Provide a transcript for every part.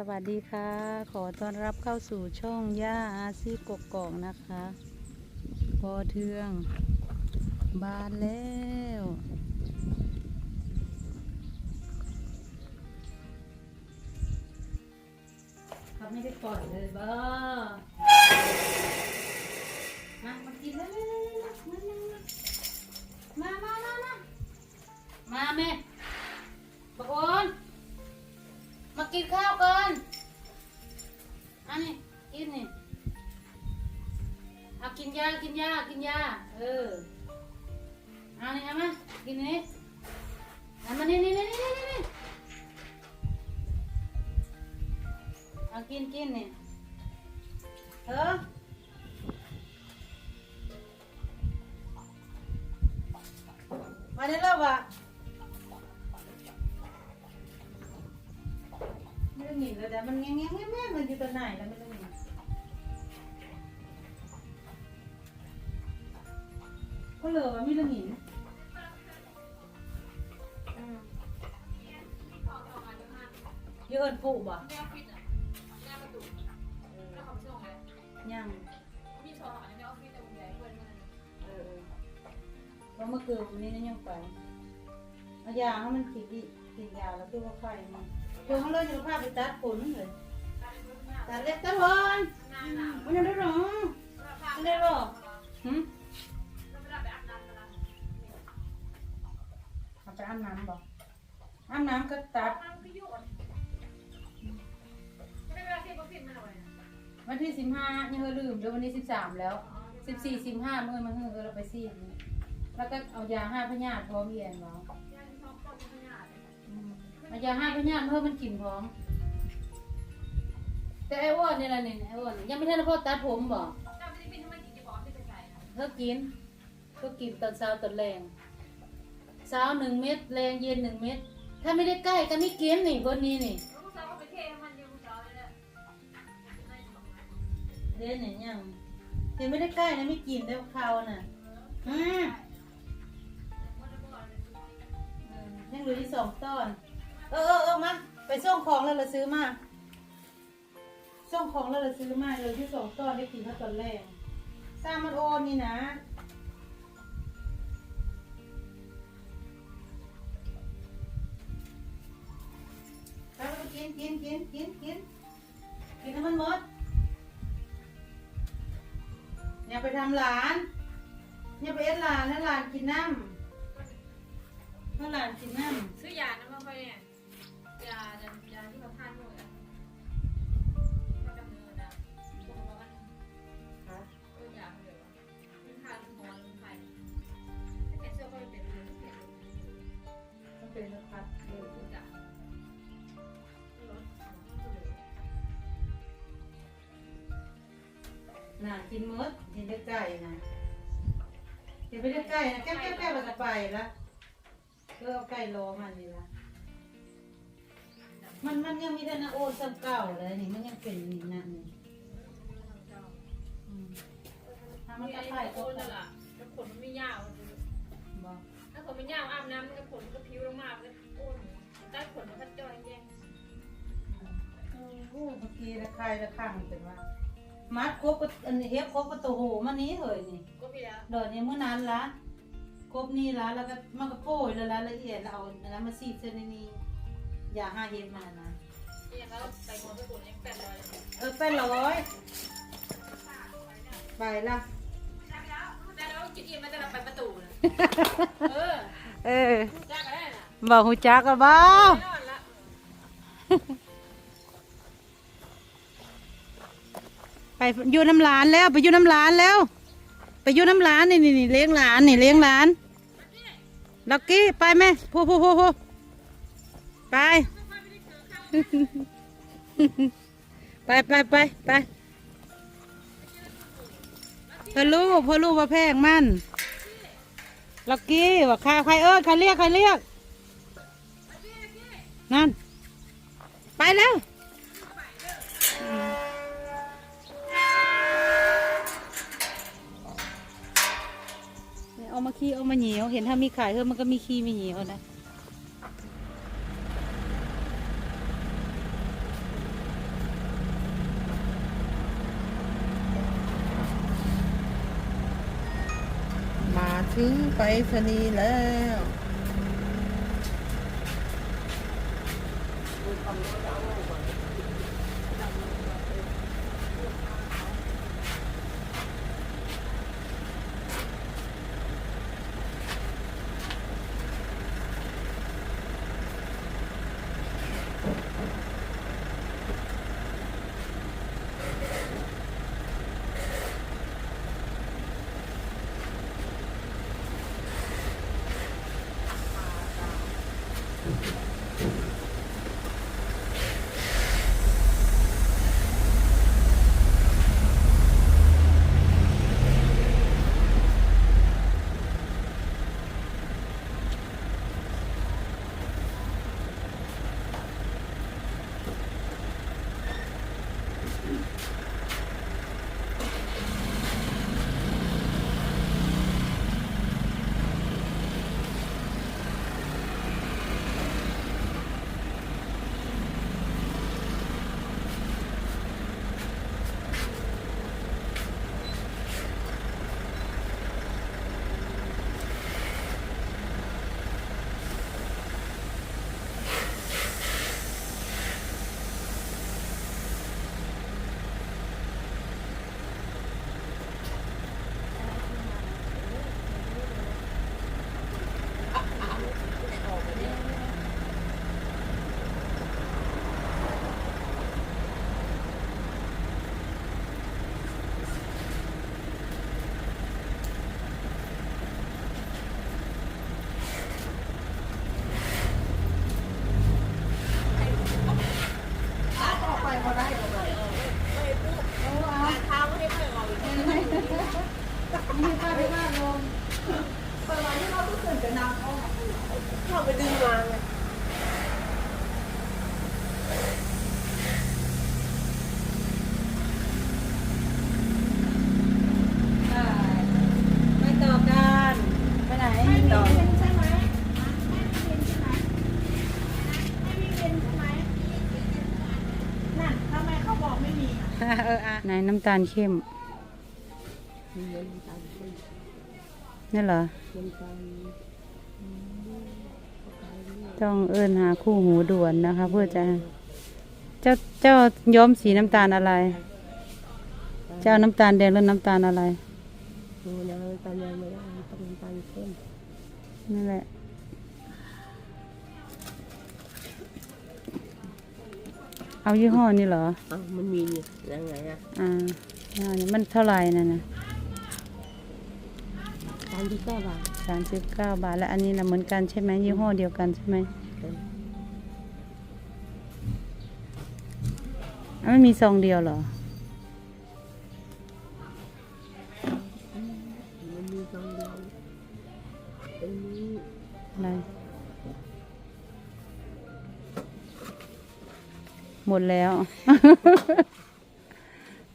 สวัสดีค่ะ ขอต้อนรับเข้าสู่ช่องย่าอาซีกกกอกนะคะพอเทืองบานแล้ว เขาไม่ได้ปล่อยเลยบ้ามามากินแล้วมามามามามาแม่บักโอน มากินข้าวก่อนอันนี้กินนี่เอากินยา กินยา กินยา เออเอานี่เอามากินนี่เอามานี่นี่นี่นี่นี่นี่เอากินกินนี่เออมาได้แล้ววะ หนีเลยแต่มันแง่แง่แง่แง่มันอยู่ตรงไหนแล้วไม่ต้องหนีก็เลยว่าไม่ต้องหนีอืมเยอะเอินผูบ่แม่ฟิตอะแม่ประตูแล้วเขาช่วงไงยังมีโทรหาในออฟฟิศแต่ผมใหญ่เพื่อนมันเออเพราะเมื่อคืนวันนี้นั่นยังไปเอายาให้มันติดดิติดยาแล้วคือว่าไข้มัน เดี๋ยวเขาเลยจะพาไปตัดขนเลยตัดเล็บตัดหันมันยังได้หรอไม่ได้หรอหืมเราไม่ได้ไปอาบน้ำนะเอาไปอาบน้ำบอกอาบน้ำก็ตัดมาที่สิบห้านที่สิบห้ายังเออลืมเดี๋ยววันนี้สิบสามแล้วสิบสี่สิบห้าเมื่อมาเออเราไปซีดนี่แล้วก็เอายาห้าพญาติพร้อมเยียนเนาะ อายาห้พญาติเพื่อมันกินพร้อมแต่ไอ้อ้วนนี่แหละนี่ไอ้อ้วนนี่ยังไม่ทันได้พ่อตัดผมบอกเจ้าไม่ได้ฟิตทำไมกินจะบอกที่เป็นไงนะเธอกินเธอกินตอนเช้าตอนแรงเช้าหนึ่งเม็ดแรงเย็นหนึ่งเม็ดถ้าไม่ได้ใกล้ก็ไม่กินนี่คนนี้นี่ลูกสาวเขาไปเทมันยังลูกสาวเลยเด่นเนี่ยยังยังไม่ได้ใกล้นะไม่กินได้เขาน่ะอืมอืมยังเหลืออีกสองต้น เออเออเออมาไปส่งของแล้วเราซื้อมาส่งของแล้วเราซื้อมาเลยที่สองต้อนได้กินข้าวตอนแรกสร้างมันโอนนี่นะไปไปกินกินกินกินกินกินให้มันหมดอย่าไปทำหลานอย่าไปเอ็ดหลานนะหลานกินน้ำถ้าหลานกินน้ำซื้อยานะมาค่อยเนี่ย ยายาที่เขาทานหมดอะก็ดำเนินนะบอกว่ามันค่ะก็ยาเดียวมันทานหมอนไทยถ้าแกเชื่อก็เป็นเรื่องที่เป็นต้องเป็นสักพักเดี๋ยวจ้ะรถน่ากินมดกินได้ไก่นะกินไปได้ไก่นะแก้วแก้วแก้วเราจะไปละก็เอาไก่รอมันนี่ละ มันมันยังมีแต่นาโอนซ้ำเก่าเลยนี่มันยังเป็นนี่นั่นนี่อืมถ้ามันมีตะไอ้ไคร่โคก็นนั่นแหละแล้วขนมันไม่ยาวบอกถ้าขนมันยาวอาบน้ำมันก็ขนก็พิ้วลงมาแล้วโอนใต้ขนมันก็จอยแย่งโอ้โหเมื่อกี้ละใครละข้างเป็นว่ามัดครบก็อันนี้เฮ็ดครบประตูโหมันนี้เหยนี่ก็พี่แล้วเดี๋ยวนี้เมื่อนั้นละครบนี่ละแล้วก็มันก็โป้ยแล้วละละเอียดแล้วเอาอันนั้นมาซีดเส้นในนี้ อย่าห้าเฮ็ดมันนะนี่ก็ไปหมดไปขนยังแปดร้อยเออเป็นร้อยไปละแต่เราคิดเองมันจะไปประตูนะเออเออจ้าก็ได้น่ะบอกหูจักกันบ้าแน่นอนละไปอยู่น้ำร้านแล้วไปอยู่น้ำร้านแล้ว ไปอยู่น้ำร้านนี่นี่นี่เลี้ยงหลานนี่เลี้ยงหลานลักกี้ไปไหมพูพูพูพู ไป ไปไปไปไปพ่อลูกพ่อลูกว่าแพงมันลักกี้ว่าใครใครเอ้ใครเรียกใครเรียกนั่น ไปแล้วเนี่ยเอามาขี้เอามาเหนียว เห็นถ้ามีขายเพิ่มมันก็มีขี้มีเหนียวนะ ถึงไปรษณีย์แล้ว เอออะไหนน้ำตาลเข้มมีเงินตามคนนี่เหรอเงินตามต้องเอิ้นหาคู่หูด่วนนะคะ เพื่อจะ เจ้าเจ้าย้อมสีน้ำตาลอะไร เจ้าน้ำตาลแดงหรือน้ำตาลอะไรดูนะตามยังไม่ได้ต้องตามเข้มนั่นแหละ เอายี่ห้อนี่เหรออ้าวมันมีนี่ยังไงอะอ่ายี่ห้อนี้มันเท่าไหร่นั่นนะตามที่เก้าบาทสามสิบเก้าบาทและอันนี้นะเหมือนกันใช่ไหมยี่ห้อเดียวกันใช่ไหมเอออะไม่มีซองเดียวเหรอ มันมีสองเดียวเป็นนี้ อะไร หมดแล้ว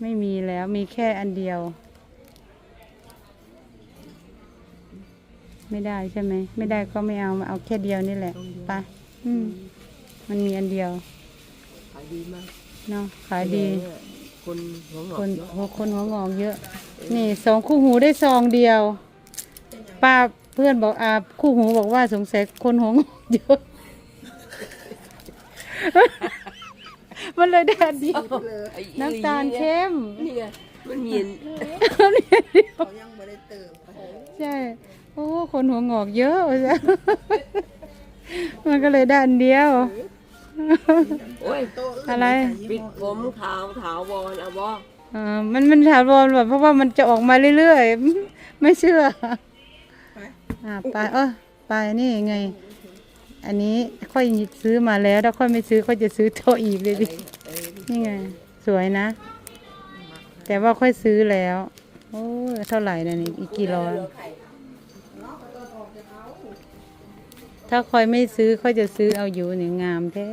ไม่มีแล้วมีแค่อันเดียว ไม่ได้ใช่ไหม ไม่ได้ก็ไม่เอามาเอาแค่เดียวนี่แหละไปอืม มันมีอันเดียว ขายดีมากเนาะขายดี คนหัวงอคกนเยอะโอ้คนหัวงอกเยอะ นี่สองคู่หูได้ซองเดียว ป้าเพื่อนบอกอาคู่หูบอกว่าสงสัยคนหัวงอกเยอะ มันเลยได้อันเดียวไอ้น้ำตาลเข้มนี่ไงมันมีเขายังไม่ได้เติมไปใช่โอ้คนหัวงอกเยอะจ้ะมันก็เลยได้อันเดียวโอ้ยโต๊ะอื่นอะไรปิดผมขาวถาวรเอาบ่เออมันมันถาวรแบบเพราะว่ามันจะออกมาเรื่อยๆ ไม่เชื่อไปอ่าไปเออไปนี่ไง อันนี้ค่อยซื้อมาแล้วถ้าค่อยไม่ซื้อค่อยจะซื้อโตอีกเลยดินี่ไง สวยนะ แต่ว่าค่อยซื้อแล้ว โอ้ยเท่าไหร่นะนี่อีกกี่ร้อยถ้าค่อยไม่ซื้อค่อยจะซื้อเอาอยู่เนี่ยงามแท้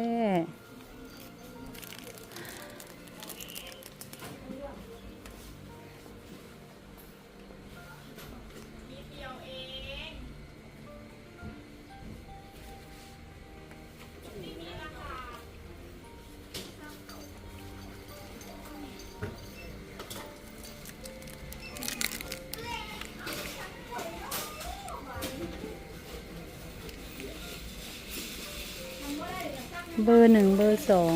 บอร์หนึ่งเบอร์สอง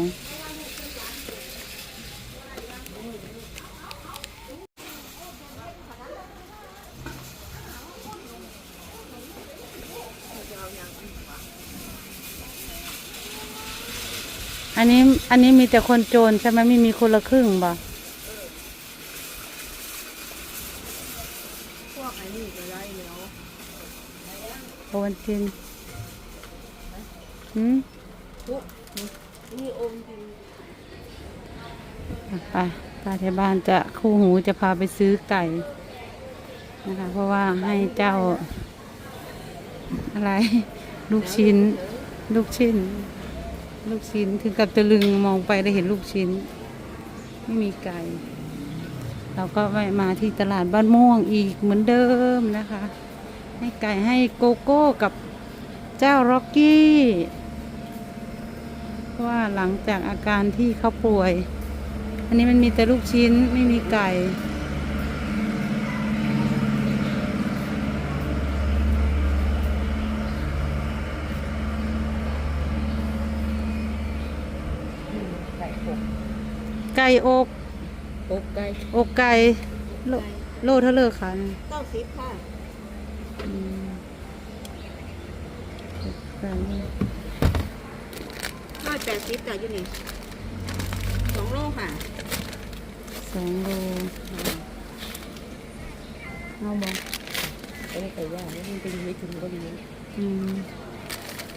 อันนี้อันนี้มีแต่คนโจรใช่ไหมไม่มีคนละครึ่งบ่พวกไอ้นี่ก็ได้แล้วโอวันตินหืม นี่อมจริง ไปป้าที่บ้านจะคู่หูจะพาไปซื้อไก่นะคะ เพราะว่าให้เจ้า อะไร ลูกชิ้น ลูกชิ้น ลูกชิ้นถึงกับตะลึงมองไปได้เห็นลูกชิ้น ไม่มีไก่ เราก็แวะมาที่ตลาดบ้านม่วงอีกเหมือนเดิมนะคะ ให้ไก่ให้โกโก้กับเจ้าร็อกกี้ว่าหลังจากอาการที่เขาป่วย อันนี้มันมีแต่ลูกชิ้นไม่มีไก่ไก่หกไก่อกอกไก่อกไก่โลโลเท่าเลอค่ะเก้าสิบค่ะอืมอกไก่ร้อยแปดสิบแต่อยู่นี่สองโลค่ะ สองโลเอาบอกไอ้ไก่ย่างนี่มันเป็นไม่ถึงก็ดีอืม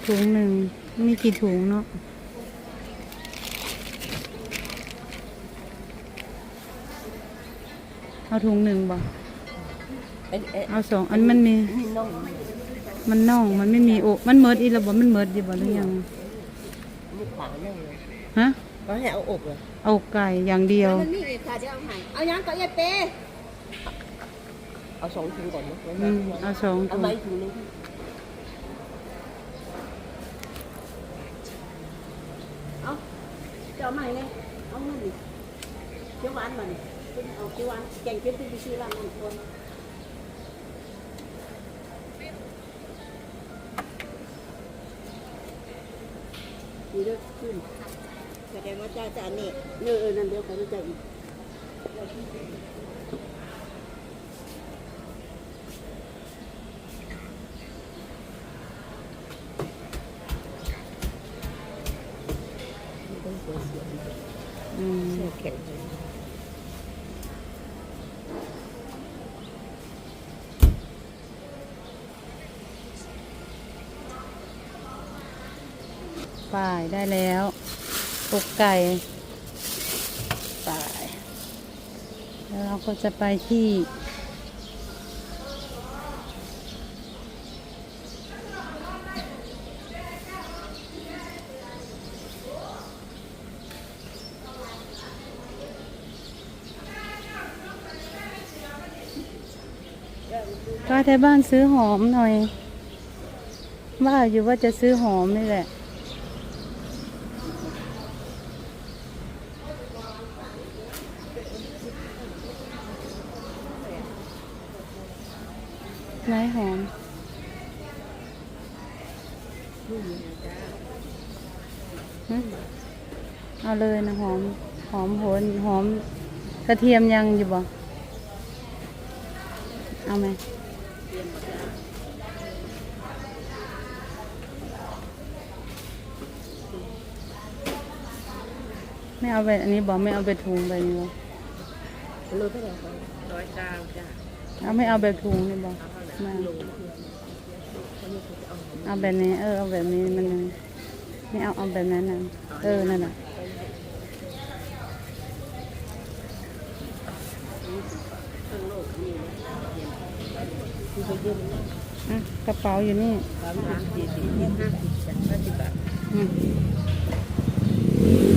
ถุงหนึ่งมีกี่ถุงเนาะเอาถุงหนึ่งบ่ไอ้ไอ้เอาสองอันมันมี มันน่อง มันไม่มีโอมันเมิดอีระบบมันเมิดดีบ่หรือยังนี่ขานั่งฮะ ก็ให้เอาอกเลยเอาไก่อย่างเดียว มันมีอีกค่ะจะเอาให้เอายังก็ยัดเป้เอาสองถุงก่อนนะอืมเอาสองเอาถุงไม้ถุงนึงเอาจะเอาไม้ไงเอาเงินดิเขียวหวานมาดิเอาเขียวหวานแกงเขียวเป็นไปซื้อร้านนั้นคนดีด้วยขึ้นแสดง ว่าจ้าจานนี่เออเออนั่นเดียวกันจะอีกอืมแข็งฝ่ายได้แล้ว อกไก่ป่ายแล้วเราก็จะไปที่ก็ที่บ้านซื้อหอมหน่อย ว่าอยู่ว่าจะซื้อหอมนี่แหละ ไหนหอมหึเอาเลยนะหอม หอมโหนหอมกระเทียมยังอยู่บ่เอาไหมไม่เอาไปอันนี้บอกไม่เอาไปถุงไปนี่บอกโลเท่าไหร่คะร้อยเก้าจ้าเอาไม่เอาแบบถุงนี่บอก เอาเท่าไหร่ไม่โลเอาแบบนี้ เออเอาแบบนี้มันยังไม่เอาเอาแบบนั้นนะเออนั่นแหละทั้งโลกนี่นะคือไปยืมอะกระเป๋าอยู่นี่สามสิบสี่สิบห้าสิบจ้ะห้าสิบบา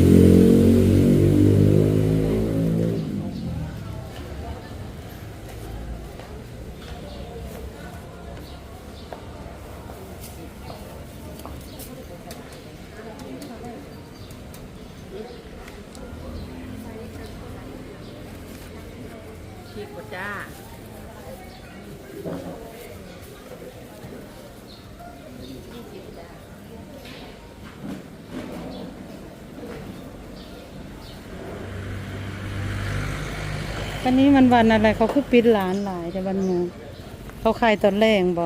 ท อันนี้มันวันอะไรเขาคือปิดร้านหลายแต่วันหมูเขาขายตอนแรงบ่